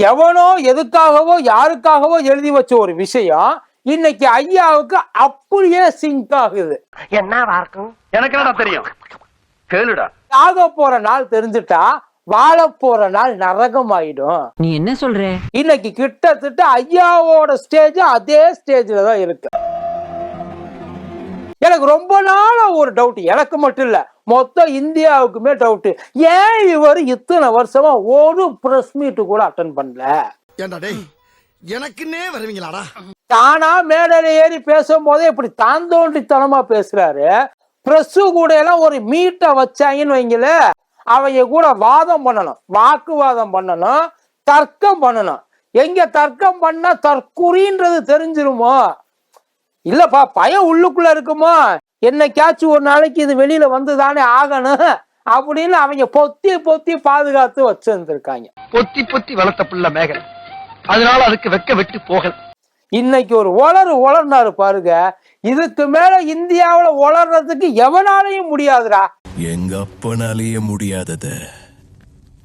எவனோ எதுக்காகவோ யாருக்காகவோ எழுதி வச்ச ஒரு விஷயம் இன்னைக்கு ஐயாவுக்கு அப்படியே சிங்க் ஆகுது. இருக்கும் எனக்கு என்னடா தெரியும்? கேளுடா. ஆக போற நாள் தெரிஞ்சுட்டா வாழ போற நாள் நரகம் ஆயிடும் நீ என்ன சொல்ற? இன்னைக்கு கிட்டத்தட்ட ஐயாவோட ஸ்டேஜ் அதே ஸ்டேஜ்ல தான் இருக்கு. எனக்கு ரொம்ப நாளா ஒரு டவுட் எனக்கு மட்டும் இல்ல மொத்த இந்தியாவுக்குமே டவுட் ஏன் இவர் இத்தனை வருஷமா ஒரு பிரஸ் மீட் கூட அட்டன் பண்ணல? எனக்குன்னே வருவீங்களாடா? தானா மேடையில ஏறி பேசும் போதே இப்படி தாந்தோண்டித்தனமா பேசுறாரு. பிரஸ் கூட எல்லாம் ஒரு மீட்டை வச்சாங்கன்னு வைங்கள அவங்க கூட வாதம் பண்ணணும் வாக்குவாதம் பண்ணணும் தர்க்கம் பண்ணணும். எங்க தர்க்கம் பண்ணா தற்குறின்றது தெரிஞ்சிருமோ? இல்லப்பா பயம் உள்ளுக்குள்ள இருக்குமோ? என்னைக்காச்சும் ஒரு நாளைக்கு இது வெளியில வந்து தானே ஆகணும் அப்படின்னு அவங்க பொத்தி பொத்தி பாதுகாத்து வச்சிருந்திருக்காங்க. பொத்தி பொத்தி வளர்த்த புள்ள மேகல் அதனால அதுக்கு வெக்க வெட்டு போகல. இன்னைக்கு ஒரு உளறு உளர்னாரு பாருங்க. இதுக்கு மேல இந்தியாவுல உளர்றதுக்கு எவனாலையும் முடியாதுடா. எங்க அப்பனாலேயே முடியாதது.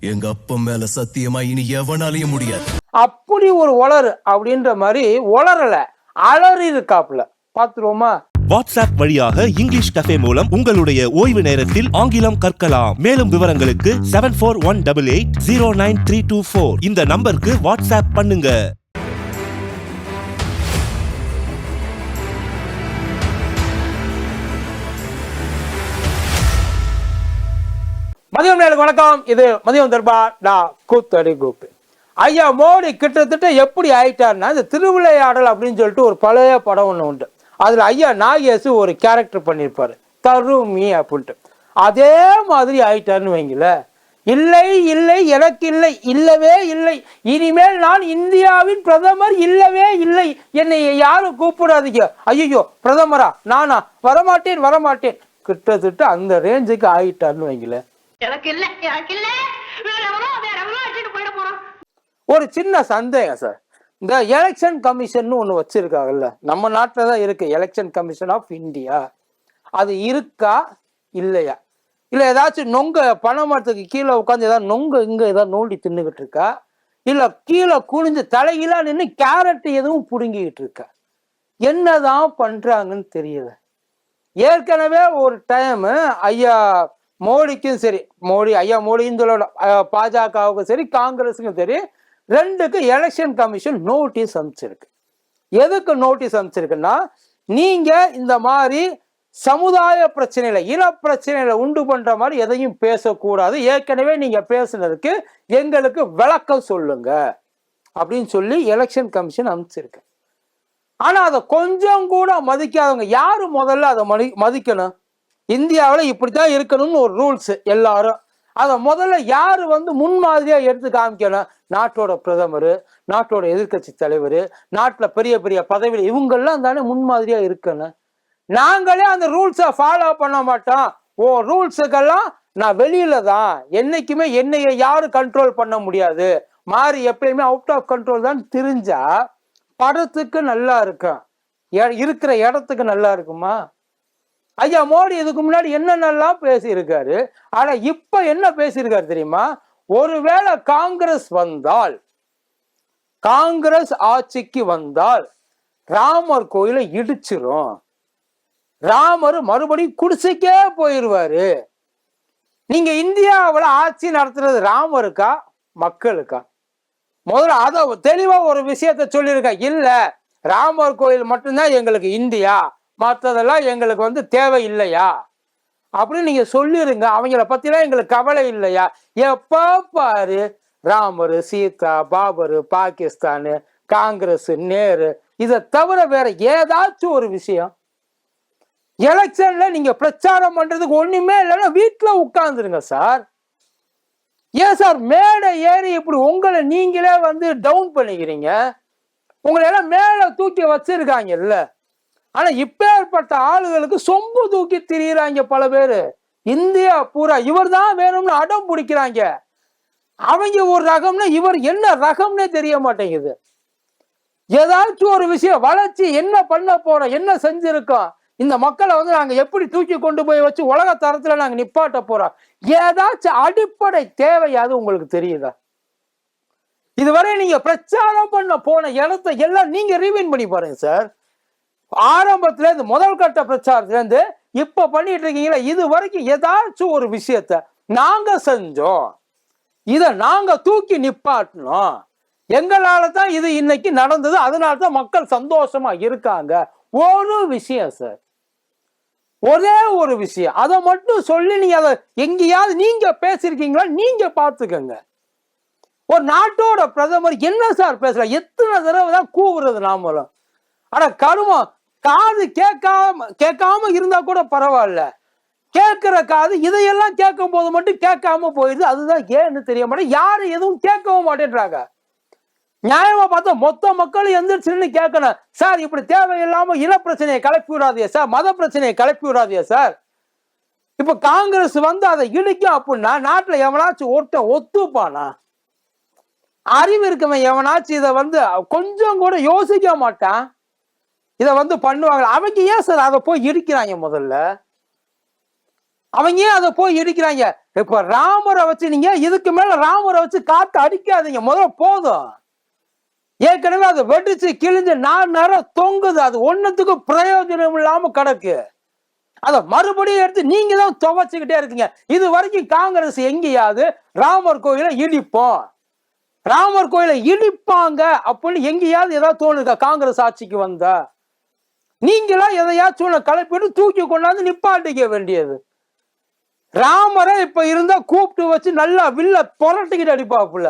எங்க அப்பன் மேல சத்தியமா இனி எவனாலேயும் முடியாது. அப்படி ஒரு உளறு அப்படின்ற மாதிரி உளரல அலறி இருக்காப்புல. பாத்துருவோமா? வாட்ஸ்அப் வழியாக இங்கிலீஷ் கஃபே மூலம் உங்களுடைய ஓய்வு நேரத்தில் ஆங்கிலம் கற்கலாம். மேலும் விவரங்களுக்கு seven four one double eight zero nine three two four இந்த நம்பருக்கு வாட்ஸ்அப் பண்ணுங்க. மதியம் நேருக்கு வணக்கம். இது மதியம் தர்பா நான் கூத்தடி குரூப். ஐயா மோடி கிட்டத்தட்ட எப்படி ஆயிட்டாருன்னா இந்த திருவிளையாடல் அப்படின்னு சொல்லிட்டு ஒரு பழைய படம் ஒன்று உண்டு. அதுல ஐயா நாகேசு ஒரு கேரக்டர் பண்ணியிருப்பாரு தருமி அப்படின்ட்டு. அதே மாதிரி ஆயிட்டாருன்னு வைங்கள இல்லை இல்லை எனக்கு இல்லை இல்லவே இல்லை. இனிமேல் நான் இந்தியாவின் பிரதமர் இல்லவே இல்லை. என்னை யாரும் கூப்பிடாதீங்க. ஐயோ பிரதமரா நானா? வரமாட்டேன் வரமாட்டேன். கிட்டத்தட்ட அந்த ரேஞ்சுக்கு ஆயிட்டாருன்னு வைங்கள. எனக்கு இல்ல எனக்கு இல்ல ஒரு சின்ன சந்தேகம் சார். இந்த எலெக்ஷன் கமிஷன் ஒன்று வச்சிருக்காங்கல்ல. நம்ம நாட்டில் தான் இருக்கு. எலெக்ஷன் கமிஷன் ஆஃப் இந்தியா அது இருக்கா? இல்லையா? இல்லை ஏதாச்சும் நொங்க பனை மரத்துக்கு கீழே உட்காந்து ஏதாவது நொங்க இங்கே ஏதாவது நோண்டி தின்னுக்கிட்டு இருக்கா? இல்லை கீழே குனிஞ்சு தலைகீழா நின்று கேரட் எதுவும் பிடுங்கிக்கிட்டு இருக்கா? என்னதான் பண்ணுறாங்கன்னு தெரியல. ஏற்கனவே ஒரு டைம் ஐயா மோடிக்கும் சரி மோடி ஐயா மோடின்னு சொல்லணும். பாஜகவுக்கும் சரி காங்கிரஸுக்கும் சரி ரெண்டுக்கு எலெக்ஷன் கமிஷன் நோட்டீஸ் அனுப்பிச்சிருக்கு. எதுக்கு நோட்டீஸ் அனுப்பிச்சிருக்குன்னா நீங்க இந்த மாதிரி சமுதாய பிரச்சனையில இன பிரச்சனையில உண்டு பண்ற மாதிரி எதையும் பேசக்கூடாது. ஏற்கனவே நீங்க பேசுனதுக்கு எங்களுக்கு விளக்கம் சொல்லுங்க. அப்படின்னு சொல்லி எலெக்ஷன் கமிஷன் அனுப்பிச்சிருக்கு. ஆனா அதை கொஞ்சம் கூட மதிக்காதவங்க யாரு முதல்ல அதை மதி மதிக்கணும்? இந்தியாவில் இப்படித்தான் இருக்கணும்னு ஒரு ரூல்ஸ் எல்லாரும் அதை முதல்ல யாரு வந்து முன்மாதிரியா எடுத்து காமிக்கணும் நாட்டோட பிரதமர் நாட்டோட எதிர்க்கட்சி தலைவர் நாட்டில் பெரிய பெரிய பதவியில் இவங்கெல்லாம் தானே முன்மாதிரியா இருக்கணும். நாங்களே அந்த ரூல்ஸை ஃபாலோ பண்ண மாட்டோம். ஓ ரூல்ஸுக்கெல்லாம் நான் வெளியில தான். என்னைக்குமே என்னைய யாரும் கண்ட்ரோல் பண்ண முடியாது. மாறி எப்பயுமே அவுட் ஆஃப் கண்ட்ரோல் தான் தெரிஞ்சா படத்துக்கு நல்லா இருக்கும். எ- இருக்கிற இடத்துக்கு நல்லா இருக்குமா? ஐயா மோடி இதுக்கு முன்னாடி என்னென்னலாம் பேசியிருக்காரு? ஆனா இப்ப என்ன பேசியிருக்காரு தெரியுமா? ஒருவேளை காங்கிரஸ் வந்தால் காங்கிரஸ் ஆட்சிக்கு வந்தால் ராமர் கோயிலை இடிச்சிரும். ராமர் மறுபடியும் குடிசைக்கே போயிருவாரு. நீங்க இந்தியாவில் ஆட்சி நடத்துறது ராமருக்கா? மக்களுக்கா? முதல்ல அதை தெளிவா ஒரு விஷயத்த சொல்லியிருக்கா. இல்ல ராமர் கோயில் மட்டும்தான் எங்களுக்கு இந்தியா. மற்றதெல்லாம் எங்களுக்கு வந்து தேவை இல்லையா அப்படின்னு நீங்க சொல்லிருங்க. அவங்கள பத்திலாம் எங்களுக்கு கவலை இல்லையா? எப்ப பாரு ராமர் சீதா பாபரு பாகிஸ்தானு காங்கிரஸ் நேரு இதை தவிர வேற ஏதாச்சும் ஒரு விஷயம். எலெக்ஷன்ல நீங்க பிரச்சாரம் பண்றதுக்கு ஒண்ணுமே இல்லைன்னா வீட்டுல உட்கார்ந்துருங்க சார். ஏன் சார் மேடை ஏறி இப்படி உங்களை நீங்களே வந்து டவுன் பண்ணிக்கிறீங்க? உங்களை எல்லாம் மேலே தூக்கி வச்சிருக்காங்கல்ல. ஆனா இப்பேற்பட்ட ஆளுகளுக்கு சொம்பு தூக்கி திரியிறாங்க பல பேரு. இந்தியா பூரா இவர் தான் வேணும்னு அடம் பிடிக்கிறாங்க. அவங்க ஒரு ரகம்னா இவர் என்ன ரகம்னே தெரிய மாட்டேங்குது. ஏதாச்சும் ஒரு விஷயம் வளர்ச்சி என்ன பண்ண போறோம் என்ன செஞ்சிருக்கோம் இந்த மக்களை வந்து நாங்க எப்படி தூக்கி கொண்டு போய் வச்சு உலக தரத்துல நாங்க நிப்பாட்ட போறோம் ஏதாச்சும் அடிப்படை தேவையாது உங்களுக்கு தெரியுதா? இதுவரை நீங்க பிரச்சாரம் பண்ண போன இடத்த எல்லாம் நீங்க ரீவைன் பண்ணி பாருங்க சார் ஆரம்பத்துல இந்த முதல் கட்ட பிரச்சாரத்துல இருந்து இப்ப பண்ணிட்டு இருக்கீங்களா இது வரைக்கும் ஏதாச்சும் ஒரு விஷயத்த நாங்க செஞ்சோம். இத நாங்க தூக்கி நிப்பாட்டணும். எங்களால தான் இது இன்னைக்கு நடந்தது. அதனால தான் மக்கள் சந்தோஷமா இருக்காங்க. ஒரு விஷயம் சார். ஒரே ஒரு விஷயம். அதை மட்டும் சொல்லி நீங்க அதை எங்கேயாவது நீங்க பேசியிருக்கீங்களா? நீங்க பார்த்துக்கங்க. ஒரு நாட்டோட பிரதமர் என்ன சார் பேசுற எத்தனை தடவை தான் கூவுறது நாமளும். ஆனா கருமம் காது கேட்காம கேட்காம இருந்தா கூட பரவாயில்ல. கேட்கிற காது இதையெல்லாம் கேட்கும் போது மட்டும் கேட்காம போயிடுது. அதுதான் ஏன்னு தெரிய மாட்டேன் யாரும் எதுவும் கேட்கவும் மாட்டேன்றாங்க. நியாயமா பார்த்தா மொத்த மக்களும் எந்திரிச்சுன்னு கேட்கணும். சார் இப்படி தேவையில்லாம இன பிரச்சனையை கிளப்பி விடாதீங்க சார். மத பிரச்சனையை கிளப்பி விடாதே சார். இப்ப காங்கிரஸ் வந்து அதை இடிக்கும் அப்படின்னா நாட்டுல எவனாச்சும் ஒட்ட ஒத்துப்பானா? அறிவு இருக்கவன் எவனாச்சும் இதை வந்து கொஞ்சம் கூட யோசிக்க மாட்டான். இதை வந்து பண்ணுவாங்க. அவங்க ஏன் சார் அதை போய் இடிக்கிறாங்க முதல்ல? அவங்க ஏன் அதை போய் இடிக்கிறாங்க? இப்ப ராமரை வச்சு நீங்க இதுக்கு மேல ராமரை வச்சு காத்து அடிக்காதீங்க. முதல்ல போதும். ஏற்கனவே அது வெடிச்சு கிழிஞ்சு நாலு நேரம் தொங்குது. அது ஒண்ணுத்துக்கும் பிரயோஜனம் இல்லாம கிடக்கு. அதை மறுபடியும் எடுத்து நீங்க தான் துவைச்சுக்கிட்டே இருக்கீங்க. இது வரைக்கும் காங்கிரஸ் எங்கேயாவது ராமர் கோயிலை இடிப்போம். ராமர் கோயிலை இடிப்பாங்க அப்படின்னு எங்கேயாவது ஏதாவது தோணுக்கா காங்கிரஸ் ஆட்சிக்கு வந்தா. நீங்களா எதையாச்சும் ஒண்ணு கலப்பிட்டு தூக்கி கொண்டாந்து நிப்பாட்டிக்க வேண்டியது. ராமரை இப்ப இருந்தா கூப்பிட்டு வச்சு நல்லா வில்ல புரட்டிக்கிட்டு அடிப்பாப்புல.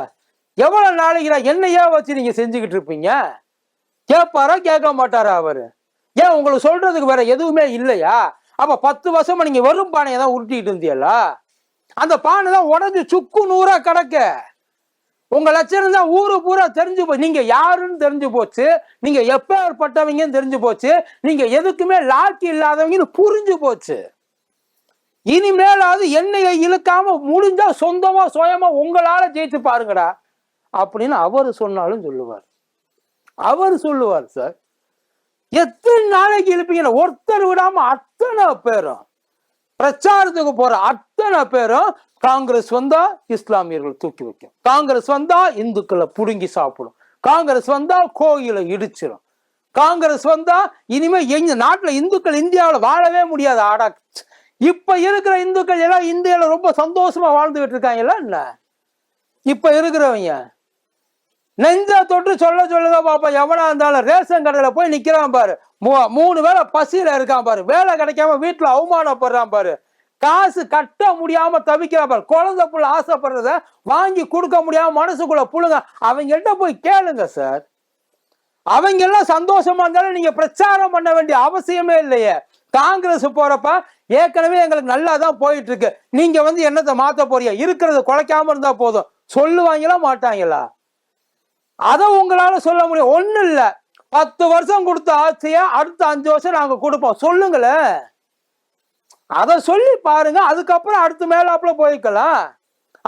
எவ்வளவு நாளைக்கு நான் என்னையா வச்சு நீங்க செஞ்சுக்கிட்டு இருப்பீங்க? கேட்பாரா கேட்க மாட்டாரா அவரு? ஏன் உங்களுக்கு சொல்றதுக்கு வேற எதுவுமே இல்லையா? அப்ப பத்து வருஷமா நீங்க வெறும் பானையை தான் உருட்டிட்டு இருந்தீங்களா? அந்த பானை தான் உடஞ்சு சுக்கு நூறா கிடக்க. உங்க லட்சணம் தான் ஊரு பூரா தெரிஞ்சு போச்சு நீங்க யாருன்னு தெரிஞ்சு போச்சு. நீங்க எப்பேற்பட்டவங்கன்னு தெரிஞ்சு போச்சு. நீங்க எதுக்குமே லாக்கி இல்லாதவங்கன்னு புரிஞ்சு போச்சு. இனிமேலாவது என்னையை இழுக்காம முடிஞ்சா சொந்தமா சுயமா உங்களால ஜெயிச்சு பாருங்கடா. அப்படின்னு அவர் சொன்னாலும் சொல்லுவார். அவர் சொல்லுவார் சார். எத்தனை நாளைக்கு இழுப்பீங்க? ஒருத்தர் விடாம அத்தனை பேரும் பிரச்சாரத்துக்கு போற அத்தனை பேரும் காங்கிரஸ் வந்தா இஸ்லாமியர்கள் தூக்கி வைக்கும். காங்கிரஸ் வந்தா இந்துக்களை புடுங்கி சாப்பிடும். காங்கிரஸ் வந்தா கோயிலை இடிச்சிடும் காங்கிரஸ் வந்தா இனிமே எங்க நாட்டுல இந்துக்கள் இந்தியாவில் வாழவே முடியாது. ஆடா இப்ப இருக்கிற இந்துக்கள் எல்லாம் இந்தியாவில் ரொம்ப சந்தோஷமா வாழ்ந்துகிட்டு இருக்காங்கல்ல என்ன? இப்ப இருக்கிறவங்க. நெஞ்ச தொட்டு சொல்ல சொல்லுங்க பாப்பா எவனா இருந்தாலும் ரேஷன் கடையில போய் நிக்கிறான் பாரு. மூணு வேளை பசியில இருக்கான் பாரு. வேலை கிடைக்காம வீட்டுல அவமானப்படுறான் பாரு. காசு கட்ட முடியாம தவிக்கிறவர் குழந்தை புள்ள ஆசைப்படுறத வாங்கி கொடுக்க முடியாம மனசுக்குள்ள புழுங்க அவங்கள்ட்ட போய் கேளுங்க சார் அவங்க எல்லாம் சந்தோஷமா இருந்தாலும் நீங்க பிரச்சாரம் பண்ண வேண்டிய அவசியமே இல்லையே. காங்கிரஸ் போறப்ப ஏற்கனவே எங்களுக்கு நல்லா தான் போயிட்டு இருக்கு நீங்க வந்து என்னத்தை மாத்த போறீங்க? இருக்கிறத குலைக்காம இருந்தா போதும். சொல்லுவாங்களா மாட்டாங்களா? அதை உங்களால சொல்ல முடியும். ஒண்ணு இல்லை. பத்து வருஷம் கொடுத்த ஆட்சியை அடுத்த அஞ்சு வருஷம் நாங்க கொடுப்போம். சொல்லுங்களேன். அதை சொல்லி பாருங்க அதுக்கப்புறம் அடுத்து மேலாப்புல போய்க்கலாம்.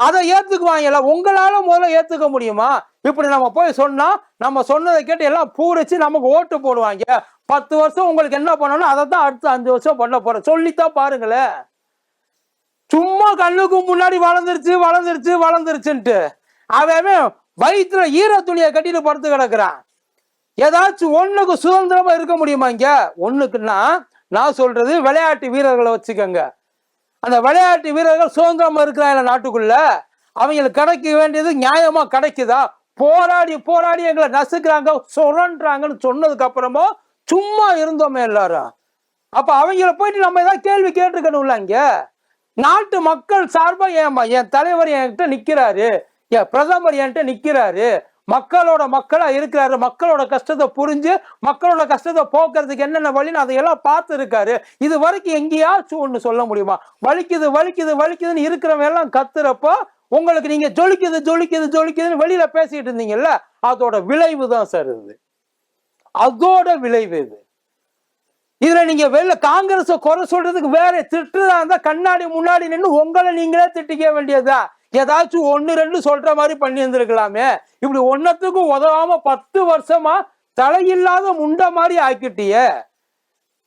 அதை ஏத்துக்குவாங்கல்ல உங்களால முதல்ல ஏத்துக்க முடியுமா? இப்படி நம்ம போய் சொன்னா நம்ம சொன்னதை கேட்டு எல்லாம் பூரிச்சு நமக்கு ஓட்டு போடுவாங்க. பத்து வருஷம் உங்களுக்கு என்ன பண்ணணும்? அதை தான் அடுத்த அஞ்சு வருஷம் பண்ண போறேன். சொல்லித்தான் பாருங்களேன். சும்மா கண்ணுக்கு முன்னாடி வளர்ந்துருச்சு வளர்ந்துருச்சு வளர்ந்துருச்சுன்ட்டு. அவன் வயிற்றுல ஈர துணியை கட்டிட்டு படுத்து கிடக்குறான். ஏதாச்சும் ஒண்ணுக்கு சுதந்திரமா இருக்க முடியுமா இங்க? ஒண்ணுக்குன்னா நான் சொல்றது விளையாட்டு வீரர்களை வச்சுக்கோங்க. அந்த விளையாட்டு வீரர்கள் சுதந்திரமா இருக்கிறாங்க நாட்டுக்குள்ள. அவங்களுக்கு கிடைக்க வேண்டியது நியாயமா கிடைக்குதா? போராடி போராடி எங்களை நசுக்கிறாங்க சுரண்டுறாங்கன்னு சொன்னதுக்கு அப்புறமா சும்மா இருந்தோமே எல்லாரும். அப்ப அவங்கள போயிட்டு நம்ம ஏதாவது கேள்வி கேட்டிருக்கணும்ல இங்க நாட்டு மக்கள் சார்பா ஏமா என் தலைவர் என்கிட்ட நிக்கிறாரு. என் பிரதமர் என்கிட்ட நிக்கிறாரு. மக்களோட மக்களா இருக்கிறாரு. மக்களோட கஷ்டத்தை புரிஞ்சு மக்களோட கஷ்டத்தை போக்குறதுக்கு என்னென்ன வழின்னு அதையெல்லாம் பார்த்து இருக்காரு இது வரைக்கும் எங்கேயாச்சும் ஒன்று சொல்ல முடியுமா? வலிக்குது வலிக்குது வலிக்குதுன்னு இருக்கிறவங்க எல்லாம் கத்துறப்போ உங்களுக்கு நீங்க ஜொலிக்குது ஜொலிக்குது ஜொலிக்குதுன்னு வெளியில பேசிட்டு இருந்தீங்கல்ல அதோட விளைவு தான் சார் இது. அதோட விளைவு இது. இதுல நீங்க வெளில காங்கிரஸ் குறை சொல்றதுக்கு வேற திட்டுதான் இருந்தா கண்ணாடி முன்னாடி நின்று உங்களை நீங்களே திட்டிக்க வேண்டியதுதான். ஏதாச்சும் ஒன்று ரெண்டு சொல்ற மாதிரி பண்ணியிருந்துருக்கலாமே. இப்படி ஒன்னத்துக்கும் உதவாம பத்து வருஷமா தலையில்லாத முண்ட மாதிரி ஆக்கிட்டியே.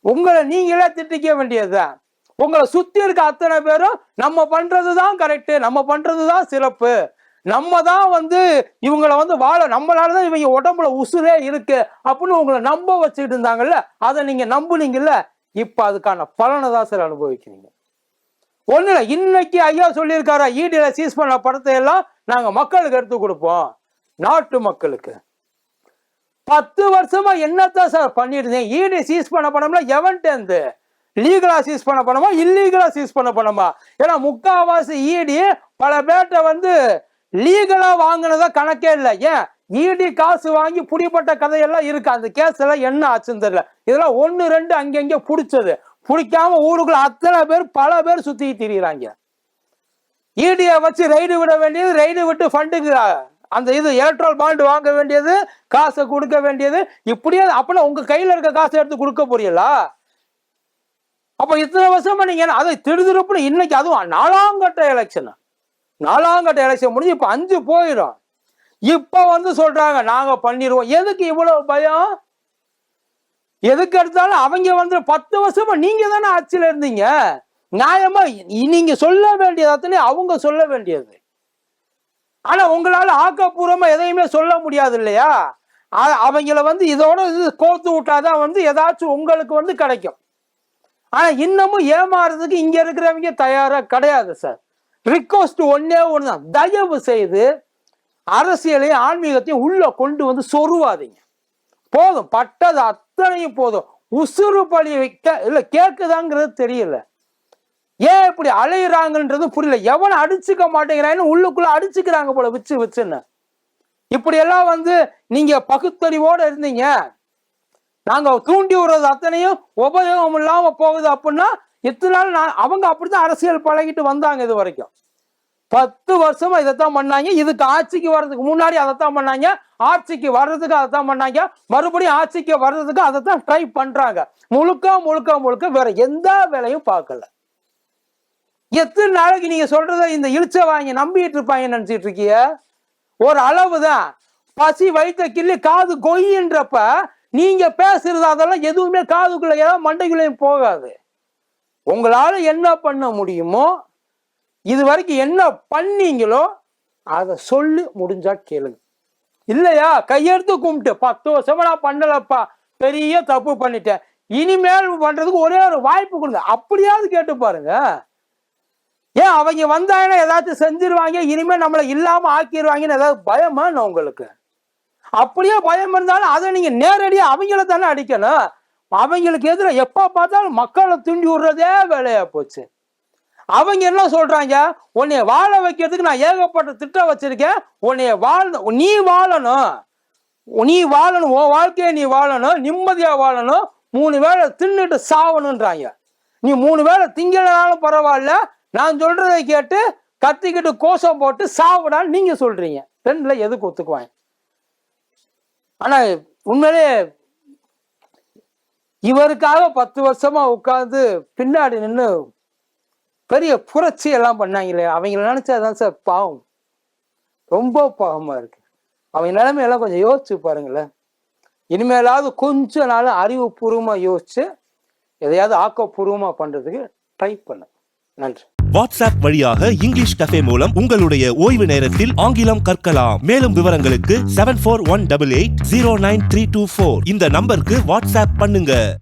உங்களை நீங்களே திட்டிக்க வேண்டியதுதான் உங்களை சுத்தி இருக்க அத்தனை பேரும் நம்ம பண்றதுதான் கரெக்டு நம்ம பண்றதுதான் சிறப்பு. நம்ம தான் வந்து இவங்கள வந்து வாழ நம்மளால தான் இவங்க உடம்புல உசுரே இருக்கு அப்படின்னு உங்களை நம்ப வச்சுக்கிட்டு இருந்தாங்கல்ல அதை நீங்க நம்புனீங்கல்ல இப்ப அதுக்கான பலனை தான் சார் அனுபவிக்கிறீங்க. ஒண்ணு இல்லை இன்னைக்கு ஐயா சொல்லியிருக்காரா ஈடியில் சீஸ் பண்ண படத்தை எல்லாம் நாங்கள் மக்களுக்கு எடுத்து கொடுப்போம். நாட்டு மக்களுக்கு. பத்து வருஷமா என்னத்தான் சார் பண்ணியிருந்தேன் ஈடி சீஸ் பண்ண படம்ல எவன்ட்டேந்து லீகலா சீஸ் பண்ண பணமா இல்லீகலா சீஸ் பண்ண பணமா? ஏன்னா முக்காவாசி ஈடி பல பேர்ட்ட வந்து லீகலா வாங்கினதா கணக்கே இல்லை. ஏன்? ஈடி காசு வாங்கி புடிப்பட்ட கதையெல்லாம் இருக்கு. அந்த கேஸ் எல்லாம் என்ன ஆச்சுன்னு தெரியல. இதெல்லாம் ஒன்னு ரெண்டு அங்கங்க புடிச்சது. பிடிக்காம ஊருக்குள்ள அத்தனை பேர் பல பேர் சுத்தி திரியுறாங்க ஈடியை வச்சு ரைடு விட வேண்டியது ரைடு விட்டு ஃபண்டுக்கு அந்த இது எலக்ட்ரல் பாண்டு வாங்க வேண்டியது காசை கொடுக்க வேண்டியது. இப்படியே அப்படின்னா உங்க கையில இருக்க காசை எடுத்து கொடுக்க போறீங்களா? அப்ப இத்தனை வருஷமா நீங்க அதை திருதிருப்புன்னு இன்னைக்கு அதுவும் நாலாம் கட்ட எலெக்ஷன் நாலாம் கட்ட எலெக்ஷன் முடிஞ்சு இப்ப அஞ்சு போயிடும். இப்ப வந்து சொல்றாங்க நாங்க பண்ணிடுவோம் எதுக்கு இவ்வளவு பயம்? எதுக்கு எடுத்தாலும் அவங்க வந்து பத்து வருஷமா நீங்க தானே ஆட்சியில இருந்தீங்க? நியாயமா நீங்க சொல்ல வேண்டியது அத்தனை அவங்க சொல்ல வேண்டியது. ஆனா உங்களால ஆக்கப்பூர்வமா எதையுமே சொல்ல முடியாது இல்லையா? அவங்கள வந்து இதோட இது கோர்த்து விட்டாதான் வந்து ஏதாச்சும் உங்களுக்கு வந்து கிடைக்கும். ஆனா இன்னமும் ஏமாறுறதுக்கு இங்க இருக்கிறவங்க தயாரா கிடையாது சார். ரிக்வஸ்ட் ஒன்னே ஒண்ணுதான். தயவு செய்து அரசியலையும் ஆன்மீகத்தையும் உள்ள கொண்டு வந்து சொருவாதீங்க. போதும் பட்டது அத்தனையும் போதும். உசுறு பழி வைக்க இல்ல கேக்குதாங்கிறது தெரியல. ஏன் இப்படி அலையிறாங்கன்றது புரியல. எவனை அடிச்சுக்க மாட்டேங்கிறான்னு உள்ளுக்குள்ள அடிச்சுக்கிறாங்க போல வச்சு வச்சுன்னு. இப்படி எல்லாம் வந்து நீங்க பகுத்தறிவோட இருந்தீங்க. நாங்க தூண்டி விடுறது அத்தனையும் உபயோகம் இல்லாம போகுது அப்படின்னா இத்தனை நாள் நான் அவங்க அப்படித்தான் அரசியல் பழகிட்டு வந்தாங்க இது வரைக்கும். பத்து வருஷமா இதைத்தான் பண்ணாங்க. இதுக்கு ஆட்சிக்கு வர்றதுக்கு முன்னாடி அதைத்தான் பண்ணாங்க. ஆட்சிக்கு வர்றதுக்கு அதைத்தான் பண்ணாங்க. மறுபடியும் ஆட்சிக்கு வர்றதுக்கு அதைத்தான் ட்ரை பண்றாங்க. முழுக்க முழுக்க முழுக்க வேற எந்த வேலையும் பார்க்கல. எத்தனை நாளைக்கு நீங்க சொல்றத இந்த இழிச்ச வாங்கி நம்பிட்டு இருப்பாங்க நினைச்சிட்டு இருக்கீங்க ஒரு அளவுதான். பசி வைத்த கிள்ளி காது கொய்ன்றப்ப நீங்க பேசுறது அதெல்லாம் எதுவுமே காதுக்குள்ள ஏதாவது மண்டைக்குள்ளேயும் போகாது. உங்களால என்ன பண்ண முடியுமோ இது வரைக்கும் என்ன பண்ணீங்களோ அதை சொல்லு முடிஞ்சா கேளுங்க. இல்லையா? கையெடுத்து கும்பிட்டு பத்து வருஷமா நான் பண்ணலப்பா. பெரிய தப்பு பண்ணிட்டேன். இனிமேல் பண்றதுக்கு ஒரே ஒரு வாய்ப்பு கொடுங்க. அப்படியாவது கேட்டு பாருங்க. ஏன் அவங்க வந்தாங்கன்னா ஏதாச்சும் செஞ்சிருவாங்க இனிமேல் நம்மளை இல்லாம ஆக்கிடுவாங்கன்னு ஏதாவது பயமா உங்களுக்கு? அப்படியே பயம் இருந்தாலும் அதை நீங்க நேரடியாக அவங்கள தானே அடிக்கணும். அவங்களுக்கு எதிராக எப்ப பார்த்தாலும் மக்களை தூண்டி விடுறதே வேலையா போச்சு. அவங்க என்ன சொல்றாங்க? உன்னைய வாழ வைக்கிறதுக்கு நான் ஏகப்பட்ட திட்டம் வச்சிருக்கேன். உன்னைய வாழ நீ வாழணும். நீ வாழணும். உன் வாழ்க்கையை நீ வாழணும். நிம்மதியா வாழணும். மூணு வேளை தின்னுட்டு சாவணுன்றாங்க. நீ மூணு வேளை திங்கலனாலும் பரவாயில்ல. நான் சொல்றதை கேட்டு கத்திக்கிட்டு கோஷம் போட்டு சாவுடான்னு நீங்க சொல்றீங்க. ரெண்டுல எதுக்கு ஒத்துக்குவாங்க? ஆனா உண்மையிலே இவருக்காக பத்து வருஷமா உட்கார்ந்து பின்னாடி நின்று பெரிய புரட்சி எல்லாம் பண்ணாங்களே அவங்கள நினைச்சாதான் சார் பாவம். ரொம்ப பாவமா இருக்கு. அவங்க நிலைமையெல்லாம் கொஞ்சம் யோசிச்சு பாருங்களேன். இனிமேலாவது கொஞ்ச நாள் அறிவுபூர்வமா யோசிச்சு எதையாவது ஆக்கப்பூர்வமா பண்றதுக்கு ட்ரை பண்ணு. நன்றி. வாட்ஸ்அப் வழியாக இங்கிலீஷ் கஃபே மூலம் உங்களுடைய ஓய்வு நேரத்தில் ஆங்கிலம் கற்கலாம். மேலும் விவரங்களுக்கு seven four one double eight zero nine three two four இந்த நம்பருக்கு வாட்ஸ்அப் பண்ணுங்க.